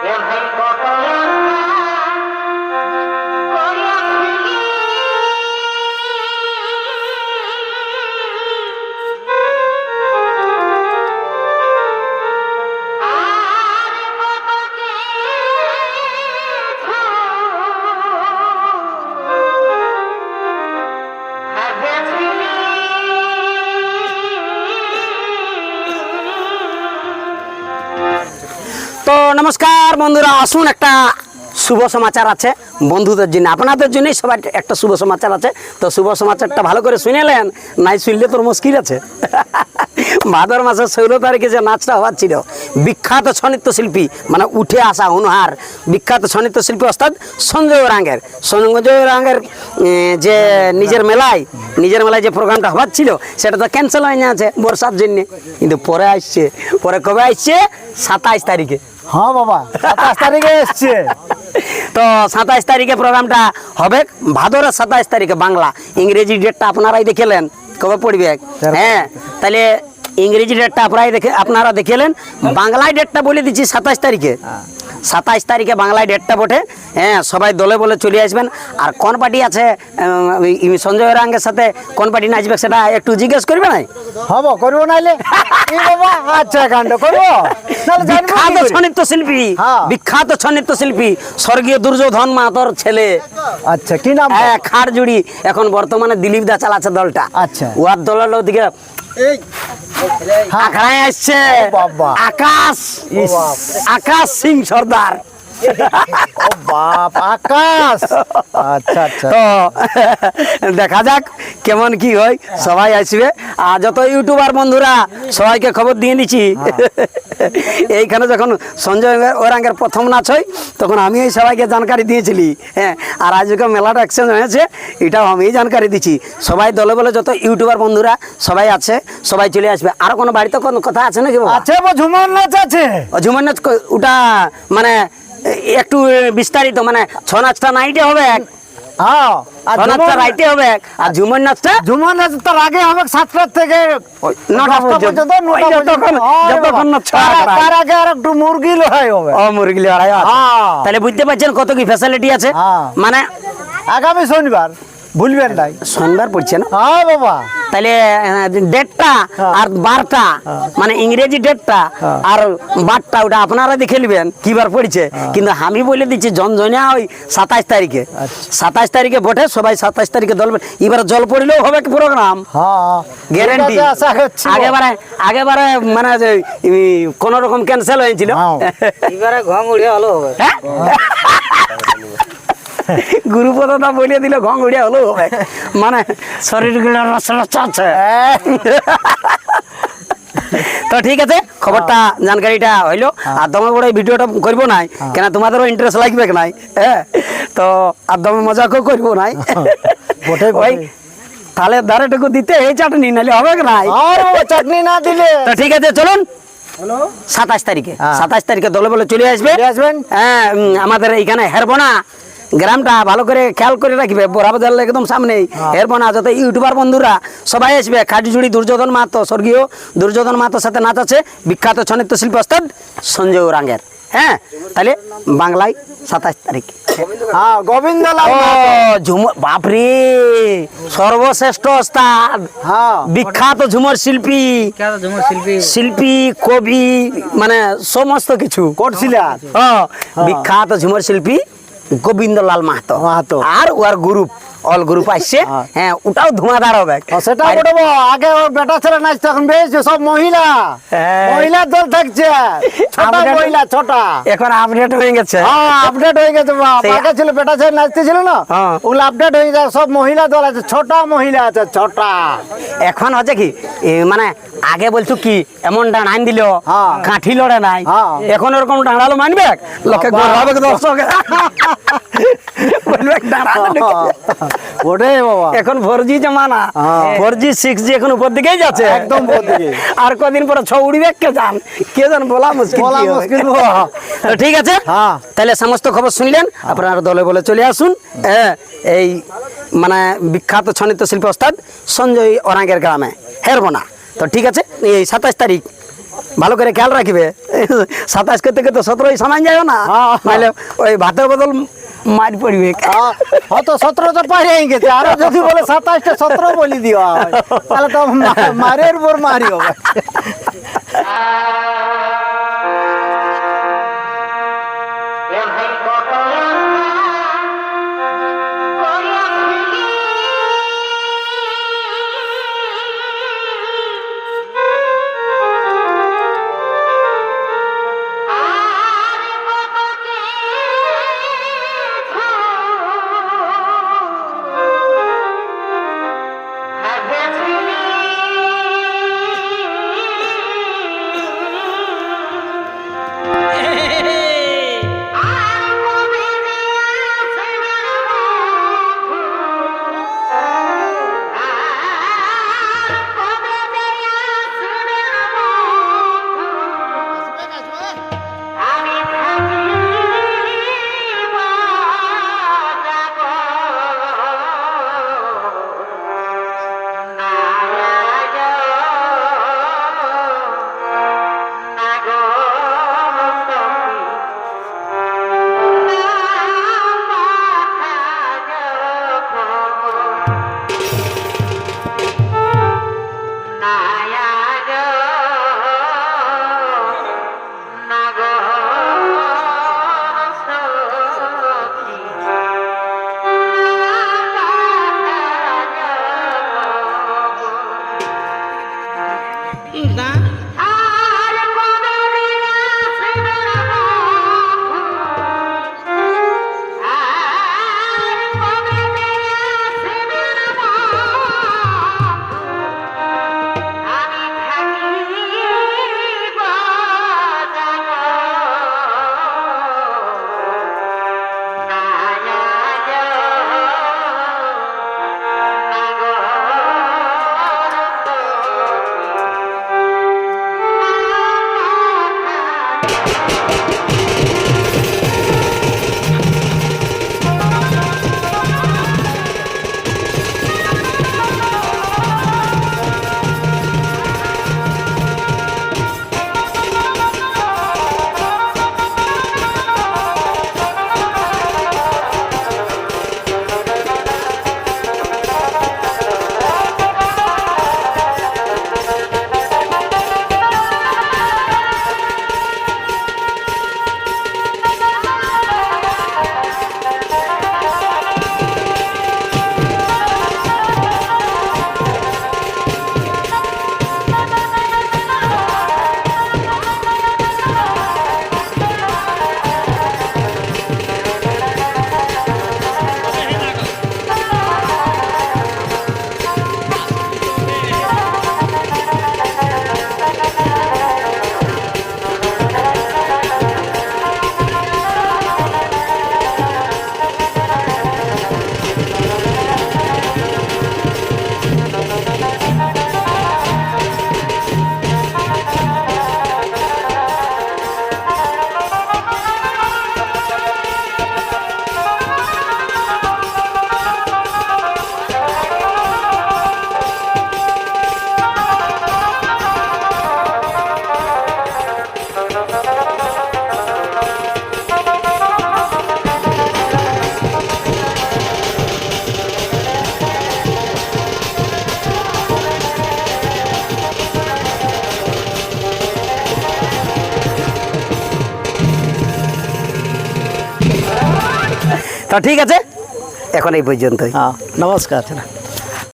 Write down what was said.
তো নমস্কার বন্ধুরা, আসুন একটা শুভ সমাচার আছে। বন্ধুদের জন্য, আপনাদের জন্যই সবাই একটা শুভ সমাচার আছে। তো শুভ সমাচারটা ভালো করে শুনেলেন নাই শুনলে তোর মুশকিল আছে। ভাদর মাসের ষোলো তারিখে যে নাচটা হওয়ার ছিল, বিখ্যাত ছনিত্য শিল্পী মানে উঠে আসা অনুহার, বিখ্যাত ছনিত্য শিল্পী অর্থাৎ সঞ্জয় রাঙ্গের। সঞ্জয় রাঙ্গের যে নিজের মেলায় নিজের মেলায় যে প্রোগ্রামটা হওয়ার ছিল, সেটা তো ক্যান্সেল হয়ে যাচ্ছে বর্ষার জন্যে। কিন্তু পরে আসছে, পরে কবে আসছে? সাতাইশ তারিখে। হ্যাঁ বাবা সাতাশ তারিখে এসছে। তো সাতাশ তারিখে প্রোগ্রামটা হবে। ভাদরের সাতাশ তারিখে বাংলা। ইংরেজি ডেটটা আপনারাই দেখেলেন। কবে পড়বে। হ্যাঁ তাহলে ইংরেজি ডেটটা আপনারাই দেখে আপনারা দেখেলেন। বাংলায় ডেটটা বলে দিচ্ছি সাতাশ তারিখে। সাতাইশ তারিখে বাংলায় ডেটটা বটে। হ্যাঁ সবাই দলে বলে চলে আসবেন। আর কোন পার্টি আছে সঞ্জয় রাঙ্গের সাথে কোন পার্টি নাচবে সেটা একটু জিজ্ঞেস করবে না হব করব নাইলে? আচ্ছা কাণ্ড করব? বিখ্যাত করে? ছনিত্য শিল্পী হ্যাঁ। বিখ্যাত ছনিত্য শিল্পী স্বর্গীয় দুর্যোধন মাতর ছেলে। আচ্ছা কি নাম হ্যাঁ এখন বর্তমানে দিলীপ দা চালাচ্ছে দলটা। আচ্ছা। ওয়ার দলের ওদিকে হ্যাঁ। আকাশ আকাশ সিং সর্দার বাপ আকাশ! আচ্ছা আচ্ছা। তো দেখা যাক কেমন কি হয় সবাই আসবে। আর যত ইউটিউবার বন্ধুরা সবাইকে খবর দিয়ে দিচ্ছি। এইখানে যখন সঞ্জয় ওরাঙ্গের প্রথম নাচ হয় তখন আমি এই সবাইকে জানকারি দিয়েছিলি হ্যাঁ। আর আজকে মেলাটা এক্সচেঞ্জ হয়েছে এটাও আমি জানকারি দিচ্ছি। সবাই দলে বলে যত ইউটিউবার বন্ধুরা সবাই আছে সবাই চলে আসবে। আর কোনো বাড়িতে কোনো কথা আছে নাকি আছে বা ঝুমর নাচ আছে। ও ঝুমর নাচ ওটা মানে একটু বিস্তারিত মানে ছ নাচটা নাইটে হবে এক হবে আর ঝুমর নাচটা ঝুমর নাচ তার আগে হবে থেকে নটা পর্যন্ত। যতক্ষণ- তার- হয়। আগে আর একটু মুরগি লড়াই হবে ও মুরগি লড়াই হ্যাঁ। তাহলে বুঝতে পারছেন কত কি ফেসিলিটি আছে হ্যাঁ। মানে আগামী শনিবার ভুলবেন নাই শনিবার পড়ছে না? হ্যাঁ বাবা। তাহলে ডেটটা হ্যাঁ। আর বারটা মানে ইংরেজি ডেটটা আর বারটা ওটা আপনারা দেখে নেবেন কি বার পড়ছে। হ্যাঁ। কিন্তু আমি বলে দিচ্ছি জনজনিয়া ওই সাতাইশ তারিখে। আচ্ছা। সাতাইশ তারিখে বটে সবাই সাতাইশ তারিখে দল এবার জল পড়লেও হবে কি প্রোগ্রাম হ্যাঁ গ্যারেন্টি আগেবারে আগেবারে মানে কোন রকম ক্যান্সেল হয়েছিল। হ্যাঁ। এবারে ঘম উড়িয়ে ভালো হবে। হ্যাঁ? গুরুপদটা বলিয়ে দিলে ঘং উড়িয়া হলো মানে শরীরগুলো আছে তো ঠিক আছে খবরটা জানকারিটা হইল। আর দমে বড় ভিডিওটা করব নাই কেন তোমাদেরও ইন্টারেস্ট লাগবে নাই হ্যাঁ? তো আর দমে মজাকও করব নাই। ওই তাহলে ধারেটুকু দিতে এই চাটনি নাহলে হবে নাই? চাটনি না দিলে। তো ঠিক আছে চলুন। সাতাশ তারিখে হ্যাঁ। সাতাশ তারিখে দলে বলে চলে আসবে। আসবেন। হ্যাঁ আমাদের এইখানে হেরবনা গ্রামটা ভালো করে খেয়াল করে রাখবে বরাবর একদম সামনেই এরপর না যত ইউটিউবার বন্ধুরা সবাই আসবে খাটিজুড়ি দুর্যোধন মাহাতো স্বর্গীয় দুর্যোধন মাহাতোর সাথে নাচ আছে বিখ্যাত ছনিত্য শিল্পী ওস্তাদ সঞ্জয় ওরাঙ্গের। হ্যাঁ তাহলে বাংলায় সাতাশ তারিখ। হ্যাঁ গোবিন্দ লাল ও ঝুমর বাপরে সর্বশ্রেষ্ঠ ওস্তাদ হ্যাঁ। বিখ্যাত ঝুমর শিল্পী। শিল্পী। শিল্পী কবি মানে সমস্ত কিছু। করছিলেন ও, বিখ্যাত ঝুমর শিল্পী। গোবিন্দ লাল মাহাতো মাহাতো। আর ওর গ্রুপ অল গ্রুপ আসছে হ্যাঁ। হ্যাঁ ওটাও ধোঁয়াদার হবে সেটা বলব আগে ওর বেটা ছেলে নাচতে এখন বেরিয়েছে সব মহিলা হ্যাঁ। মহিলা দল থাকছে ছোট আমাদের- মহিলা ছোট এখন আপডেট হয়ে গেছে হ্যাঁ আপডেট হয়ে গেছে বাপ। আগে ছিল বেটা ছেলে নাচতে ছিল না হ্যাঁ। ওগুলো আপডেট হয়ে যায় সব মহিলা দল আছে ছোট মহিলা আছে ছোট এখন হচ্ছে কি মানে আগে বলছো কি এমন ডাঁড়ান দিল। কাঠি লড়ে নাই। এখন ওরকম ডাঁড়ালো মানবে লোকে দর্শক বাবা। এখন ফোর জি জমানা। ফোর জি সিক্স জি এখন উপর দিকেই যাচ্ছে। একদম আর কদিন পরে ছ উড়িবে কে জান? কে জান বলা মুশকিল বলা মুশকিল ঠিক আছে? হ্যাঁ। তাহলে সমস্ত খবর শুনলেন আপনারা দলে বলে চলে আসুন। এই মানে বিখ্যাত ছনিত শিল্পী ওস্তাদ সঞ্জয় ওরাঙ্গের গ্রামে। হেরবনা তো ঠিক আছে এই সাতাশ তারিখ। ভালো করে খেয়াল রাখবে। সাতাশ করতে করতে সতেরোই সামান যাবে না। হ্যাঁ। নাহলে ওই ভাতের বদল মার পড়বে। হয়তো সতেরো তো পারে গেছে। আরও যদি বলে সাতাশটা সতেরো বলি দিও। তাহলে তো মারের পর মারি হবে। তা ঠিক আছে? এখন এই পর্যন্তই। হ্যাঁ নমস্কার।